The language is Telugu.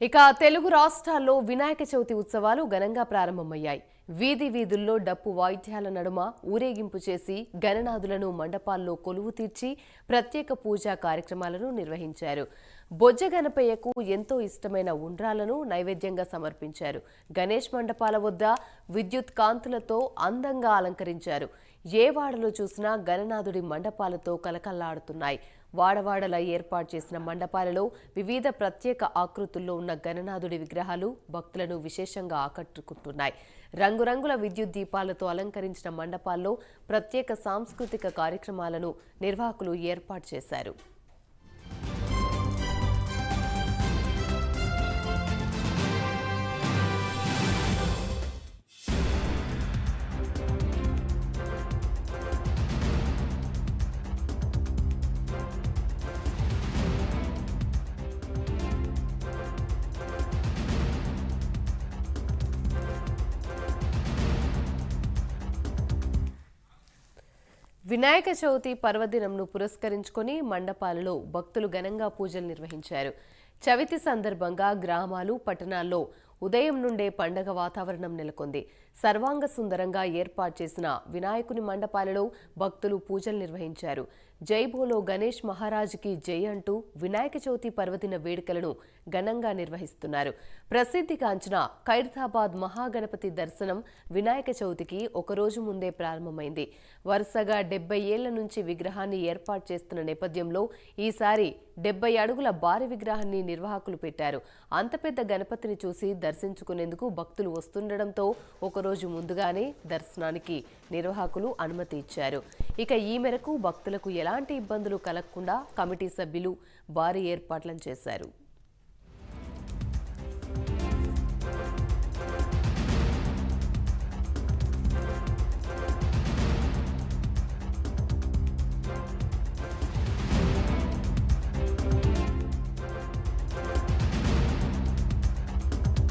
ఇక తెలుగు రాష్ట్రాల్లో వినాయక చవితి ఉత్సవాలు ఘనంగా ప్రారంభమయ్యాయి. వీధి వీధుల్లో డప్పు వాయిద్యాల నడుమ ఊరేగింపు చేసి గణనాథులను మండపాల్లో కొలువు తీర్చి ప్రత్యేక పూజా కార్యక్రమాలను నిర్వహించారు. బొజ్జ గణపయ్యకు ఎంతో ఇష్టమైన ఉండ్రాలను నైవేద్యంగా సమర్పించారు. గణేష్ మండపాల వద్ద విద్యుత్ కాంతులతో అందంగా అలంకరించారు. ఏ వాడలో చూసినా గణనాథుడి మండపాలతో కలకల్లాడుతున్నాయి. వాడవాడల ఏర్పాటు చేసిన మండపాలలో వివిధ ప్రత్యేక ఆకృతుల్లో ఉన్న గణనాథుడి విగ్రహాలు భక్తులను విశేషంగా ఆకట్టుకుంటున్నాయి. రంగురంగుల విద్యుత్ దీపాలతో అలంకరించిన మండపాల్లో ప్రత్యేక సాంస్కృతిక కార్యక్రమాలను నిర్వాహకులు ఏర్పాటు చేశారు. వినాయక చవితి పర్వదినంను పురస్కరించుకొని మండపాలలో భక్తులు ఘనంగా పూజలు నిర్వహించారు. చవితి సందర్భంగా గ్రామాలు పట్టణాల్లో ఉదయం నుండే పండగ వాతావరణం నెలకొంది. సర్వాంగ సుందరంగా ఏర్పాటు చేసిన వినాయకుని మండపాలలో భక్తులు పూజలు నిర్వహించారు. జై గణేష్ మహారాజుకి జై అంటూ వినాయక చవితి పర్వదిన వేడుకలను ఘనంగా నిర్వహిస్తున్నారు. ప్రసిద్ధిగాంచిన ఖైరతాబాద్ మహాగణపతి దర్శనం వినాయక చవితికి ఒకరోజు ముందే ప్రారంభమైంది. వరుసగా డెబ్బై ఏళ్ళ నుంచి విగ్రహాన్ని ఏర్పాటు చేస్తున్న నేపథ్యంలో ఈసారి డెబ్బై అడుగుల భారీ విగ్రహాన్ని నిర్వాహకులు పెట్టారు. అంత పెద్ద గణపతిని చూసి దర్శించుకునేందుకు భక్తులు వస్తుండటంతో ఒకరోజు రోజు ముందుగానే దర్శనానికి నిర్వాహకులు అనుమతి ఇచ్చారు. ఇక ఈ మేరకు భక్తులకు ఎలాంటి ఇబ్బందులు కలగకుండా కమిటీ సభ్యులు భారీ ఏర్పాట్లను చేశారు.